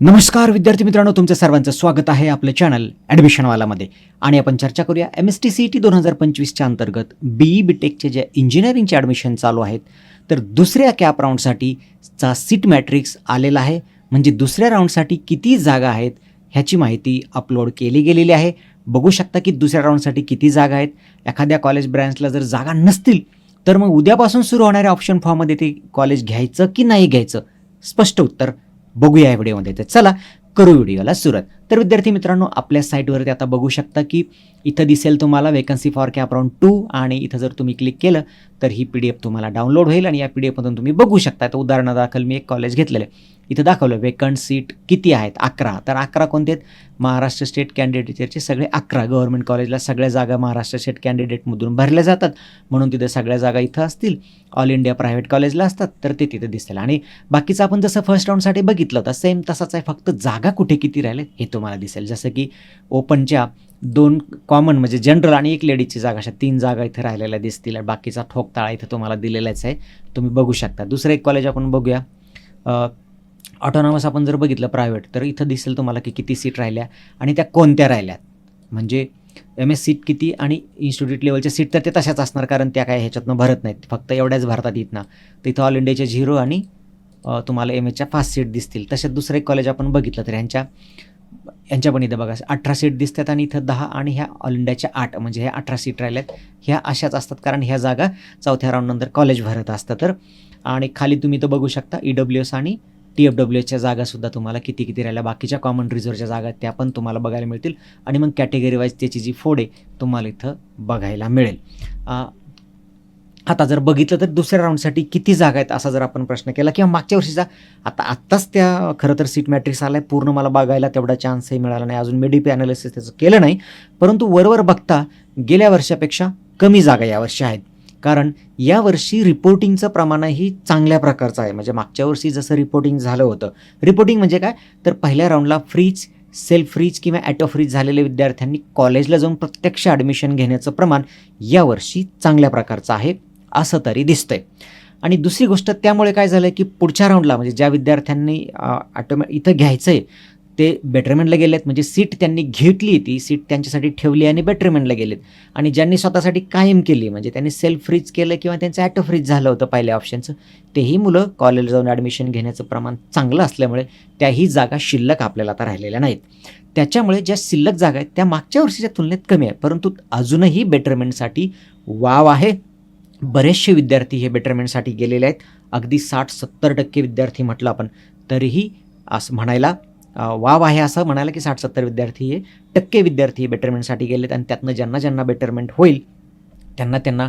नमस्कार विद्यार्थी मित्रांनो तुमचं सर्वांचं स्वागत आहे आपलं चॅनल ॲडमिशनवालामध्ये आणि आपण चर्चा करूया M S T C T दोन हजार पंचवीसच्या अंतर्गत बीई बी टेकचे जे इंजिनिअरिंगचे ॲडमिशन चालू आहेत तर दुसऱ्या कॅप राऊंडसाठी चा सीट मॅट्रिक्स आलेला आहे. म्हणजे दुसऱ्या राऊंडसाठी किती जागा आहेत ह्याची माहिती अपलोड केली गेलेली आहे. बघू शकता की दुसऱ्या राऊंडसाठी किती जागा आहेत. एखाद्या कॉलेज ब्रँचला जर जागा नसतील तर मग उद्यापासून सुरू होणाऱ्या ऑप्शन फॉर्ममध्ये ते कॉलेज घ्यायचं की नाही घ्यायचं? स्पष्ट उत्तर बघूया या व्हिडिओमध्ये तर चला करू व्हिडिओला सुरुवात. तर विद्यार्थी मित्रांनो आपल्या साईटवरती आता बघू शकता की इथं दिसेल तुम्हाला vacancy for cap round two आणि इथं जर तुम्ही क्लिक केलं तर ही पी डी एफ तुम्हाला डाउनलोड होईल आणि या पी डी एफमधून तुम्ही बघू शकता. तर उदाहरणादाखल मी एक कॉलेज घेतलेलं आहे. इथं दाखवलं वेकंट सीट किती आहेत? अकरा. तर अकरा कोणते आहेत? महाराष्ट्र स्टेट कॅन्डिडेटचे सगळे अकरा. गव्हर्नमेंट कॉलेजला सगळ्या जागा महाराष्ट्र स्टेट कॅन्डिडेटमधून भरल्या जातात. म्हणून तिथे सगळ्या जागा इथं असतील. ऑल इंडिया प्रायव्हेट कॉलेजला असतात तर ते तिथे दिसेल. आणि बाकीचं आपण जसं फर्स्ट राऊंडसाठी बघितलं होतं सेम तसाच आहे. फक्त जागा कुठे किती राहिले हे तुम्हाला दिसेल. जसं की ओपनच्या दोन कॉमन म्हणजे जनरल आणि एक लेडीजची जागा अशा तीन जागा इथे राहिलेल्या दिसतील बाकीचा ठोकताळा इथं तुम्हाला दिलेलाच आहे. तुम्ही बघू शकता. दुसरं एक कॉलेज आपण बघूया. ऑटोनॉमस आपण जर बघितलं प्रायव्हेट तर इथं दिसेल तुम्हाला की किती सीट राहिल्या आणि त्या कोणत्या राहिल्यात म्हणजे एम एस सीट किती आणि इन्स्टिट्यूट लेवलच्या सीट तर ते तशाच असणार कारण त्या काय ह्याच्यातनं भरत नाहीत. फक्त एवढ्याच भरतात इथनं तर इथं ऑल इंडियाच्या झिरो आणि तुम्हाला एम एच्या पाच सीट दिसतील. तसेच दुसरं एक कॉलेज आपण बघितलं तर ह्यांच्या यांच्या पण इथं बघा अठरा सीट दिसतात आणि इथं दहा आणि ह्या ऑल इंडियाच्या आठ म्हणजे ह्या अठरा सीट राहिल्या आहेत ह्या अशाच असतात कारण ह्या जागा चौथ्या राऊंडनंतर कॉलेज भरत असतं तर. आणि खाली तुम्ही तर बघू शकता ई डब्ल्यू एस आणि टी एफ डब्ल्यू एसच्या जागासुद्धा तुम्हाला किती किती राहिल्या. बाकीच्या कॉमन रिझर्वच्या जागा आहेत, त्या पण तुम्हाला बघायला मिळतील. आणि मग कॅटेगरी वाईज त्याची जी फोड आहे तुम्हाला इथं बघायला मिळेल. आता जर बघितलं तर दुसऱ्या राऊंडसाठी किती जागा आहेत असा जर आपण प्रश्न केला किंवा मागच्या वर्षीचा आता आत्ताच त्या खरं तर सीट मॅट्रिक्स आला आहे पूर्ण मला बघायला तेवढा चान्सही मिळाला नाही. अजून मी डी ॲनालिसिस त्याचं केलं नाही. परंतु वरवर बघता गेल्या वर्षापेक्षा कमी जागा यावर्षी आहेत. कारण यावर्षी रिपोर्टिंगचं प्रमाणही चांगल्या प्रकारचं आहे. म्हणजे मागच्या वर्षी जसं रिपोर्टिंग झालं होतं. रिपोर्टिंग म्हणजे काय? तर पहिल्या राऊंडला फ्रीज सेल्फ फ्रीज किंवा ॲटो फ्रीज झालेल्या विद्यार्थ्यांनी कॉलेजला जाऊन प्रत्यक्ष ॲडमिशन घेण्याचं प्रमाण यावर्षी चांगल्या प्रकारचं आहे. असं तरी दिसतंय. आणि दुसरी गोष्ट त्यामुळे काय झालं की पुढच्या राऊंडला म्हणजे ज्या विद्यार्थ्यांनी ऑटोमॅ इथं घ्यायचं आहे ते बेटरमेंटला गेलेत. म्हणजे सीट त्यांनी घेतली ती सीट त्यांच्यासाठी ठेवली आणि बेटरमेंटला गेलेत. आणि ज्यांनी स्वतःसाठी कायम केली म्हणजे त्यांनी सेल्फ फ्रीज केलं किंवा त्यांचं ॲटो फ्रीज झालं होतं पहिल्या ऑप्शनचं तेही मुलं कॉलेजला जाऊन ॲडमिशन घेण्याचं प्रमाण चांगलं असल्यामुळे त्याही जागा शिल्लक आपल्याला आता राहिलेल्या नाहीत. त्याच्यामुळे ज्या शिल्लक जागा आहेत त्या मागच्या वर्षीच्या तुलनेत कमी आहे परंतु अजूनही बेटरमेंटसाठी वाव आहे. बरेचसे विद्यार्थी हे बेटरमेंटसाठी गेलेले आहेत. अगदी साठ सत्तर टक्के विद्यार्थी म्हटलं आपण तरीही असं म्हणायला वाव आहे असं म्हणायला की साठ सत्तर विद्यार्थी हे टक्के विद्यार्थी हे बेटरमेंटसाठी गेलेत आणि त्यातनं ज्यांना ज्यांना बेटरमेंट होईल त्यांना त्यांना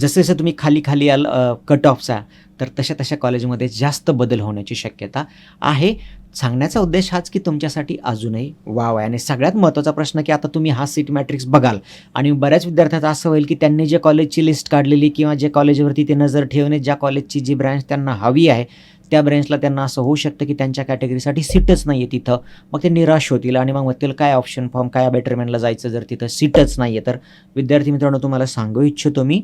जसं जसं तुम्ही खाली खाली याल कट ऑफचा तर तशा तशा कॉलेजमध्ये जास्त बदल होण्याची शक्यता आहे. सांगण्याचा उद्देश हाच की तुमच्यासाठी अजूनही वाव आहे. आणि सगळ्यात महत्त्वाचा प्रश्न की आता तुम्ही हा सीट मॅट्रिक्स बघाल. आणि बऱ्याच विद्यार्थ्यांचं असं होईल की त्यांनी जे कॉलेजची लिस्ट काढलेली किंवा जे कॉलेजवरती ते नजर ठेवणे ज्या कॉलेजची जी ब्रँच त्यांना हवी आहे त्या ब्रँचला त्यांना असं होऊ शकतं की त्यांच्या कॅटेगरीसाठी सीटच नाही आहे तिथं. मग ते निराश होतील आणि मग म्हणतील काय ऑप्शन फॉर्म काय बेटरमेंटला जायचं जर तिथं सीटच नाही आहे तर विद्यार्थी मित्रांनो तुम्हाला सांगू इच्छितो मी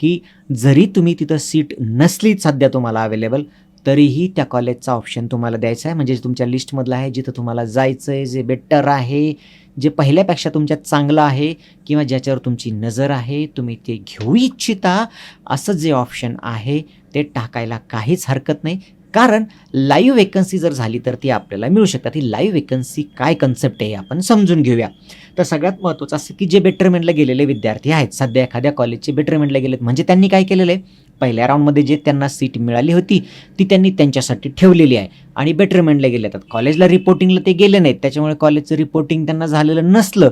की जरी तुम्ही तिथं सीट नसली सध्या तुम्हाला अवेलेबल तरीही त्या कॉलेजचा ऑप्शन तुम्हाला द्यायचा आहे. म्हणजे तुमच्या लिस्टमधलं आहे जिथं तुम्हाला जायचं आहे जे बेटर आहे जे पहिल्यापेक्षा तुमच्यात चांगलं आहे किंवा ज्याच्यावर तुमची नजर आहे तुम्ही ते घेऊ इच्छिता असं जे ऑप्शन आहे ते टाकायला काहीच हरकत नाही. कारण लाईव्ह वेकन्सी जर झाली तर ती आपल्याला मिळू शकतात ही लाईव्ह वेकन्सी काय कन्सेप्ट आहे आपण समजून घेऊया. तर सगळ्यात महत्त्वाचं असं की जे बेटरमेंटला गेलेले विद्यार्थी आहेत सध्या एखाद्या कॉलेजचे बेटरमेंटला गेलेत म्हणजे त्यांनी काय केलेलं आहे? पहिल्या राऊंडमध्ये जे त्यांना सीट मिळाली होती ती त्यांनी त्यांच्यासाठी ठेवलेली आहे. आणि बेटरमेंटला गेले आहेत कॉलेजला रिपोर्टिंगला ते गेले नाहीत. त्याच्यामुळे कॉलेजचं रिपोर्टिंग त्यांना झालेलं नसलं.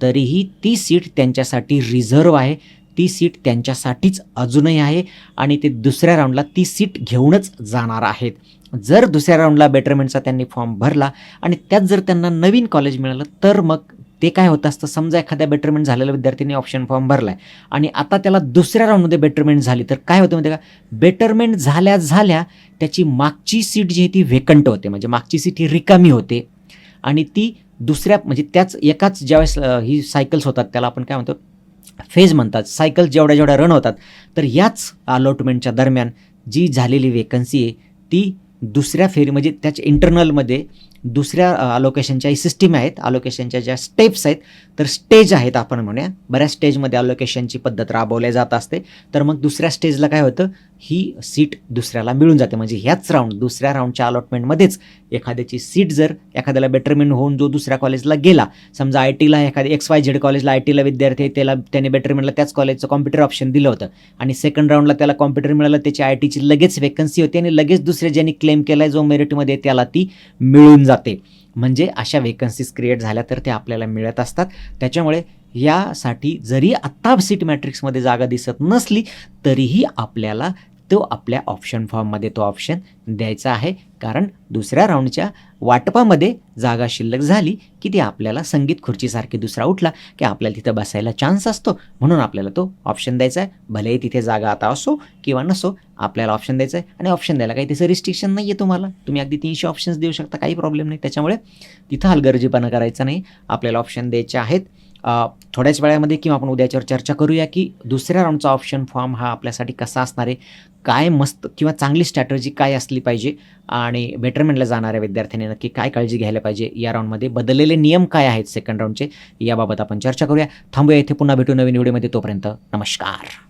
तरीही ती सीट त्यांच्यासाठी रिझर्व आहे. ती सीट त्यांच्यासाठीच अजूनही आहे. आणि ते दुसऱ्या राऊंडला ती सीट घेऊनच जाणार आहेत. जर दुसऱ्या राऊंडला बेटरमेंटचा त्यांनी फॉर्म भरला आणि त्यात जर त्यांना नवीन कॉलेज मिळालं तर मग ते काय होत असतं समजा एखाद्या बेटरमेंट झालेल्या विद्यार्थ्यांनी ऑप्शन फॉर्म भरला आहे आणि आता त्याला दुसऱ्या राऊंडमध्ये बेटरमेंट झाली तर काय होतं माहिती का? बेटरमेंट झाल्या झाल्या त्याची मागची सीट जी आहे ती व्हेकंट होते. म्हणजे मागची सीट ही रिकामी होते. आणि ती दुसऱ्या म्हणजे त्याच एकाच ज्यावेळेस ही सायकल्स होतात त्याला आपण काय म्हणतो? फेज म्हणतात. सायकल जेवढ्या जेवढ्या रन होतात तर याच अलॉटमेंटच्या दरम्यान जी झालेली वेकन्सी आहे ती दुसऱ्या फेरी म्हणजे त्याच्या इंटरनलमध्ये दुसऱ्या अलोकेशनच्या सिस्टीम आहेत. अलोकेशनच्या ज्या स्टेप्स आहेत तर स्टेज आहेत आपण म्हणूया. बऱ्याच स्टेजमध्ये अलोकेशनची पद्धत राबवल्या जात असते. तर मग दुसऱ्या स्टेजला काय होतं? ही सीट दुसऱ्याला मिळून जाते. म्हणजे ह्याच राऊंड दुसऱ्या राऊंडच्या अलॉटमेंटमध्येच एखाद्याची सीट जर एखाद्याला बेटरमेंट होऊन जो दुसऱ्या कॉलेजला गेला समजा आय टीला एखाद्या एक्स वाय झेड कॉलेजला आय टीला विद्यार्थी आहे त्याला त्याने बेटरमेंटला त्याच कॉलेजचं कॉम्प्युटर ऑप्शन दिलं होतं. आणि सेकंड राऊंडला त्याला कॉम्प्युटर मिळालं त्याची आय टीची लगेच वेकन्सी होती आणि लगेच दुसरे ज्यांनी क्लेम केला आहे जो मेरिटमध्ये त्याला ती मिळून जाते. म्हणजे अशा वेकन्सीज क्रिएट झाल्या तर ते आपल्याला मिळत असतात. त्याच्यामुळे यासाठी जरी आत्ता सीट मॅट्रिक्समध्ये जागा दिसत नसली तरीही आपल्याला तो आपल्या ऑप्शन फॉर्ममध्ये तो ऑप्शन द्यायचा आहे. कारण दुसऱ्या राऊंडच्या वाटपामध्ये जागा शिल्लक झाली की ती आपल्याला संगीत खुर्चीसारखी दुसरा उठला की आपल्याला तिथं बसायला चान्स असतो. म्हणून आपल्याला तो ऑप्शन द्यायचा आहे. भलेही तिथे जागा आता असो किंवा नसो आपल्याला ऑप्शन द्यायचं आहे. आणि ऑप्शन द्यायला काही त्याचं रिस्ट्रिक्शन नाही आहे तुम्हाला. तुम्ही अगदी तीनशे ऑप्शन्स देऊ शकता काही प्रॉब्लेम नाही. त्याच्यामुळे तिथं हलगर्जीपणा करायचा नाही. आपल्याला ऑप्शन द्यायचे आहेत. थोड्याच वेळामध्ये किंवा आपण उद्याच्यावर चर्चा करूया की दुसऱ्या राऊंडचा ऑप्शन फॉर्म हा आपल्यासाठी कसा असणार आहे? काय मस्त किंवा चांगली स्ट्रॅटर्जी काय असली पाहिजे? आणि बेटरमेंटला जाणाऱ्या विद्यार्थ्यांनी नक्की काय काळजी घ्यायला पाहिजे? या राऊंडमध्ये बदललेले नियम काय आहेत सेकंड राऊंडचे याबाबत आपण चर्चा करूया. थांबूया इथे पुन्हा भेटू नवीन व्हिडिओमध्ये तोपर्यंत नमस्कार.